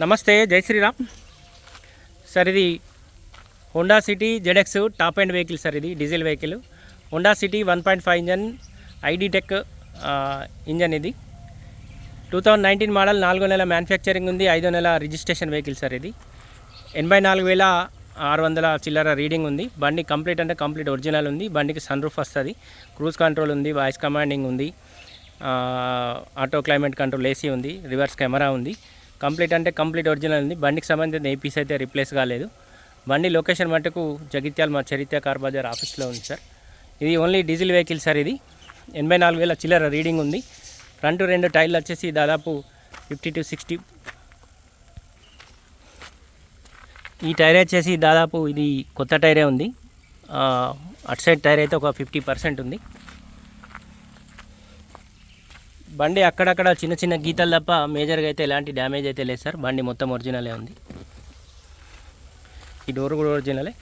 నమస్తే జై శ్రీరామ్. సార్ ఇది Honda City ZX top end vehicle sir ఇది diesel vehicle Honda City one point five engine ID tech engine ఇది. Two thousand nineteen model నాలుగో నెల manufacturing ఉంది ఐదో నెల రిజిస్ట్రేషన్ వెహికల్ సార్ ఇది. ఎనభై నాలుగు వేల ఆరు వందల చిల్లర రీడింగ్ ఉంది. బండి కంప్లీట్ అంటే కంప్లీట్ ఒరిజినల్ ఉంది. బండికి సన్ రూఫ్ వస్తుంది. క్రూజ్ కంట్రోల్ ఉంది వాయిస్ కమాండింగ్ ఉంది ఆటో క్లైమేట్ కంట్రోల్ ఏసీ ఉంది రివర్స్ కెమెరా ఉంది. కంప్లీట్ అంటే కంప్లీట్ ఒరిజినల్ ఉంది. బండికి సంబంధించిన ఏ పీస్ అయితే రిప్లేస్ కాలేదు. బండి లొకేషన్ మటుకు జగిత్యాల మా చరిత్ర కార్ బజార్ ఆఫీస్లో ఉంది సార్ ఇది ఓన్లీ డీజిల్ వెహికల్ సార్ ఇది. ఎనభై నాలుగు వేల చిల్లర రీడింగ్ ఉంది. ఫ్రంట్ రెండు టైర్లు వచ్చేసి దాదాపు ఫిఫ్టీ టు సిక్స్టీ ఈ టైర్ వచ్చేసి దాదాపు ఇది కొత్త టైరే ఉంది. అటు సైడ్ టైర్ అయితే ఒక ఫిఫ్టీ పర్సెంట్ ఉంది. బండి అక్కడక్కడ చిన్న చిన్న గీతలు తప్ప మేజర్గా అయితే ఎలాంటి డ్యామేజ్ అయితే లేదు సార్. బండి మొత్తం ఒరిజినలే ఉంది. ఈ డోర్ కూడా ఒరిజినలే.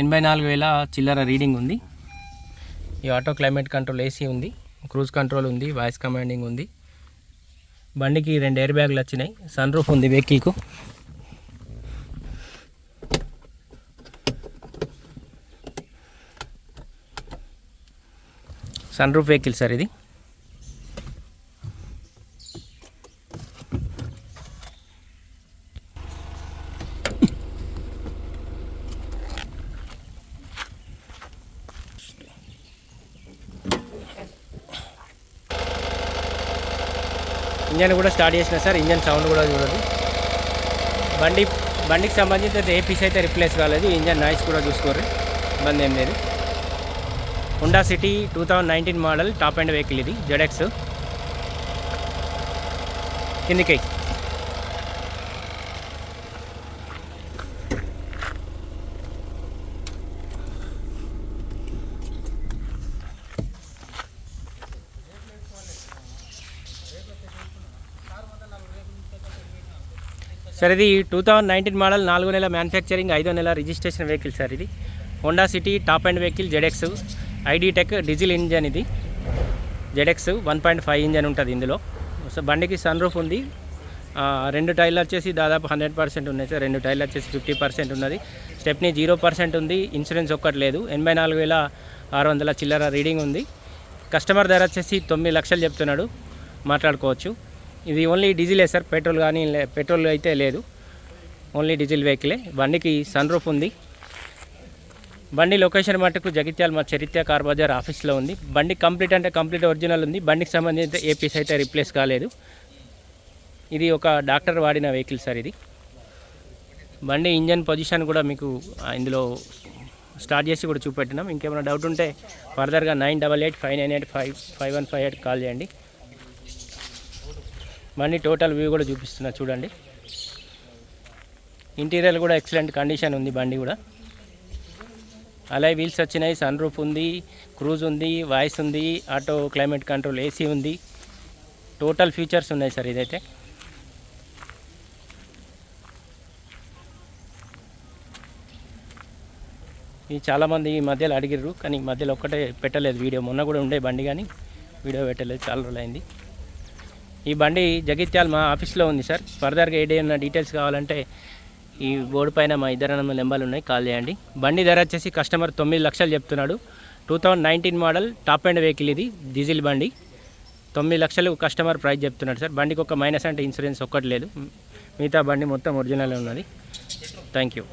ఎనభై నాలుగు వేల చిల్లర రీడింగ్ ఉంది. ఈ ఆటో క్లైమేట్ కంట్రోల్ ఏసీ ఉంది. క్రూజ్ కంట్రోల్ ఉంది. వాయిస్ కమాండింగ్ ఉంది. బండికి రెండు ఎయిర్ బ్యాగులు వచ్చినాయి. సన్ రూఫ్ ఉంది వెహికల్కు. సన్ రూఫ్ వెహికల్ సార్ ఇది. ఇంజన్ కూడా స్టార్ట్ చేసిన సార్ ఇంజన్ సౌండ్ కూడా చూడదు బండి బండికి సంబంధించి ఏ పీస్ అయితే రిప్లేస్ కాలేదు ఇంజన్ నాయిస్ కూడా చూసుకోరు ఇబ్బంది ఏం లేదు. Honda City two thousand nineteen model top end vehicle ఇది జెడెక్స్ కిందికి. సార్ ఇది టూ థౌజండ్ నైన్టీన్ మోడల్ నాలుగో నెల మ్యానుఫ్యాక్చరింగ్ ఐదో నెల రిజిస్ట్రేషన్ వెహికల్ సార్ ఇది. Honda City top end vehicle ZX ID tech diesel engine ఇది. ZX one point five engine ఉంటుంది ఇందులో. సో బండికి సన్ రూఫ్ ఉంది. రెండు టైర్లు వచ్చేసి దాదాపు హండ్రెడ్ పర్సెంట్ ఉన్నాయి సార్. రెండు టైర్లు వచ్చేసి ఫిఫ్టీ పర్సెంట్ ఉన్నది. స్టెప్ని జీరో పర్సెంట్ ఉంది. ఇన్సూరెన్స్ ఒక్కటి లేదు. ఎనభై నాలుగు వేల ఆరు వందల చిల్లర రీడింగ్ ఉంది. కస్టమర్ ధర వచ్చేసి తొమ్మిది లక్షలు చెప్తున్నాడు. మాట్లాడుకోవచ్చు. ఇది ఓన్లీ డీజిలే సార్. పెట్రోల్ కానీ లే- పెట్రోల్ అయితే లేదు. ఓన్లీ డీజిల్ వెహికలే. బండికి సన్ రూఫ్ ఉంది. బండి లొకేషన్ మటుకు జగిత్యాల మా చరిత్ర కార్ బజార్ ఆఫీస్లో ఉంది. బండి కంప్లీట్ అంటే కంప్లీట్ ఒరిజినల్ ఉంది. బండికి సంబంధించిన ఏ పీస్ అయితే రీప్లేస్ కాలేదు. ఇది ఒక డాక్టర్ వాడిన వెహికల్ సార్ ఇది. బండి ఇంజన్ పొజిషన్ కూడా మీకు ఇందులో స్టార్ట్ చేసి కూడా చూపెట్టినాం. ఇంకేమైనా డౌట్ ఉంటే ఫర్దర్గా nine double eight five nine eight five five one five eight call చేయండి. బండి టోటల్ వ్యూ కూడా చూపిస్తున్నా చూడండి. ఇంటీరియర్ కూడా ఎక్సలెంట్ కండిషన్ ఉంది బండి కూడా. అలాగే వీల్స్ వచ్చినాయి సన్ రూఫ్ ఉంది క్రూజ్ ఉంది వాయిస్ ఉంది ఆటో క్లైమేట్ కంట్రోల్ ఏసీ ఉంది. టోటల్ ఫీచర్స్ ఉన్నాయి సార్ ఇదైతే. ఇది చాలామంది ఈ మధ్యలో అడిగిర్రు కానీ ఈ మధ్యలో ఒక్కటే పెట్టలేదు వీడియో. మొన్న కూడా ఉండే బండి కానీ వీడియో పెట్టలేదు చాలా రోజులు అయింది. ఈ బండి జగిత్యాల మా ఆఫీస్లో ఉంది సార్. ఫర్దర్గా ఏదైనా డీటెయిల్స్ కావాలంటే ఈ బోర్డు పైన మా ఇద్దరు నెంబర్లు ఉన్నాయి. కాల్ చేయండి. బండి ధర వచ్చేసి కస్టమర్ తొమ్మిది లక్షలు చెప్తున్నాడు. Two thousand nineteen model top end vehicle ఇది డీజిల్ బండి. తొమ్మిది లక్షలు కస్టమర్ ప్రైస్ చెప్తున్నాడు సార్. బండికి ఒక మైనస్ అంటే ఇన్సూరెన్స్ ఒక్కటి లేదు. మిగతా బండి మొత్తం ఒరిజినల్ ఉన్నది. Thank you.